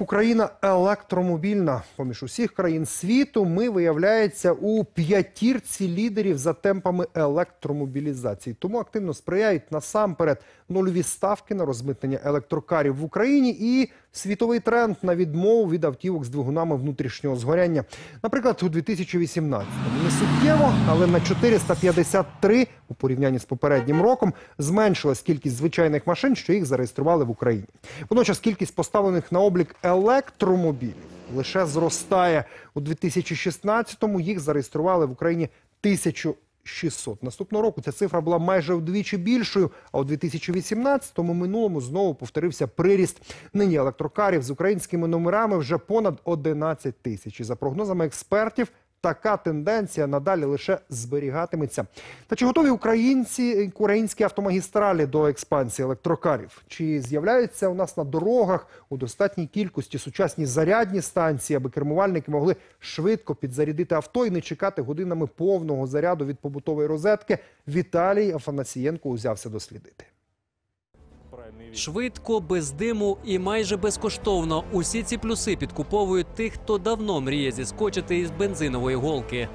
Україна електромобільна. Поміж усіх країн світу ми виявляється у п'ятірці лідерів за темпами електромобілізації. Тому активно сприяють насамперед нульові ставки на розмитнення електрокарів в Україні і світовий тренд на відмову від автівок з двигунами внутрішнього згоряння. Наприклад, у 2018-му не суттєво, але на 453 у порівнянні з попереднім роком зменшилась кількість звичайних машин, що їх зареєстрували в Україні. Водночас кількість поставлених на облік електромобілів лише зростає. У 2016-му їх зареєстрували в Україні 1600. Наступного року ця цифра була майже вдвічі більшою. А у 2018-му минулому знову повторився приріст. Нині електрокарів з українськими номерами вже понад 11 тисяч. І за прогнозами експертів, така тенденція надалі лише зберігатиметься. Та чи готові українці українські автомагістралі до експансії електрокарів? Чи з'являються у нас на дорогах у достатній кількості сучасні зарядні станції, аби кермувальники могли швидко підзарядити авто і не чекати годинами повного заряду від побутової розетки? Віталій Афанасієнко узявся дослідити. Швидко, без диму і майже безкоштовно. Усі ці плюси підкуповують тих, хто давно мріє зіскочити із бензинової голки.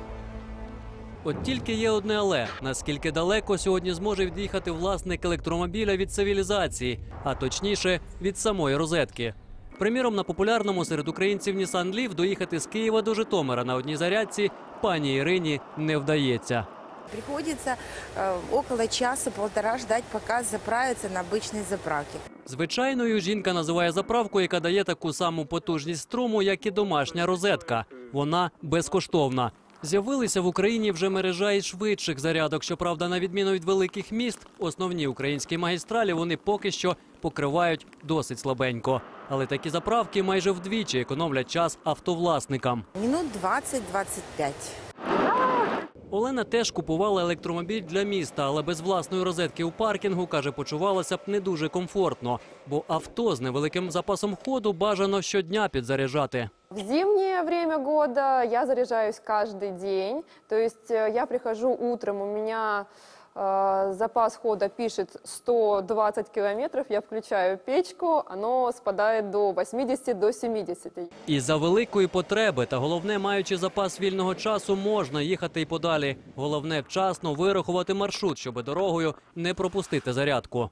От тільки є одне але наскільки далеко сьогодні зможе від'їхати власник електромобіля від цивілізації, а точніше від самої розетки. Приміром, на популярному серед українців Nissan Leaf доїхати з Києва до Житомира на одній зарядці пані Ірині не вдається. Приходится э, около часа-полтора ждать, пока заправится на обычной заправке. Звичайною жінка називає заправку, яка дає таку саму потужність струму, як і домашня розетка. Вона безкоштовна. З'явилися в Україні вже мережа і швидших зарядок. Щоправда, на відміну від великих міст, основні українські магістралі вони поки що покривають досить слабенько. Але такі заправки майже вдвічі економлять час автовласникам. Минут 20-25. Олена теж купувала електромобіль для міста, але без власної розетки у паркінгу каже, почувалася б не дуже комфортно, бо авто з невеликим запасом ходу бажано щодня підзаряджати. В зимнее время года я заряжаюсь каждый день. То есть э, я прихожу утром, у меня э, запас хода пишет 120 километров, я включаю печку, оно спадає до 80, до 70. І за великої потреби, та головне, маючи запас вільного часу, можна їхати й подалі. Головне вчасно вирахувати маршрут, щоб дорогою не пропустити зарядку.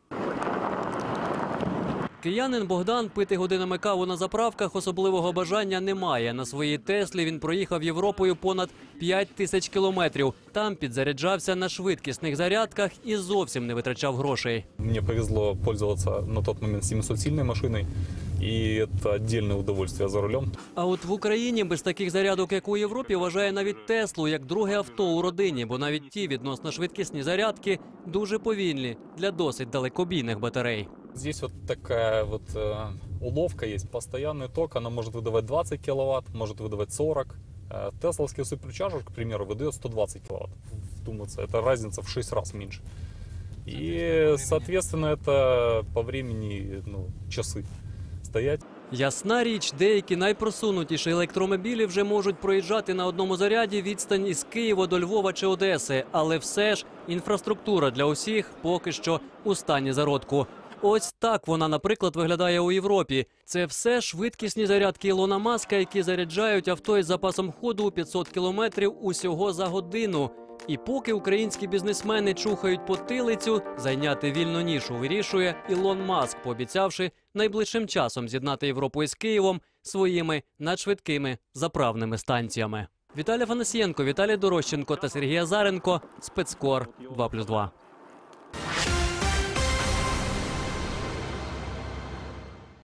Киянин Богдан пити годинами каву на заправках особливого бажання не має. На своїй Теслі він проїхав Європою понад 5 тисяч кілометрів. Там підзаряджався на швидкісних зарядках і зовсім не витрачав грошей. Мне повезло пользоваться на тот момент 700-сильной машиной, и это отдельное удовольствие за рулем. А от в Україні без таких зарядок, як у Європі, вважає навіть Теслу як друге авто у родині, бо навіть ті відносно швидкісні зарядки дуже повільні для досить далекобійних батарей. Здесь вот такая вот э, уловка есть. Постоянный ток, она может выдавать 20 киловатт, может выдавать 40. Э, Тесловский суперчарджер, к примеру, выдает 120 киловатт. Вдуматься, это разница в 6 раз меньше. И, соответственно, это по времени ну, часы стоять. Ясна річ, деякі найпросунутіші електромобілі вже можуть проїжджати на одному заряді відстань із Києва до Львова чи Одеси, але все ж інфраструктура для усіх поки що у стані зародку. Ось так вона, наприклад, виглядає у Європі. Це все швидкісні зарядки Ілона Маска, які заряджають авто із запасом ходу у 500 кілометрів усього за годину. І поки українські бізнесмени чухають потилицю, зайняти вільну нішу вирішує Ілон Маск, пообіцявши найближчим часом з'єднати Європу із Києвом своїми надшвидкими заправними станціями. Віталій Фанасієнко, Віталій Дорощенко та Сергій Азаренко. Спецкор 2+,2.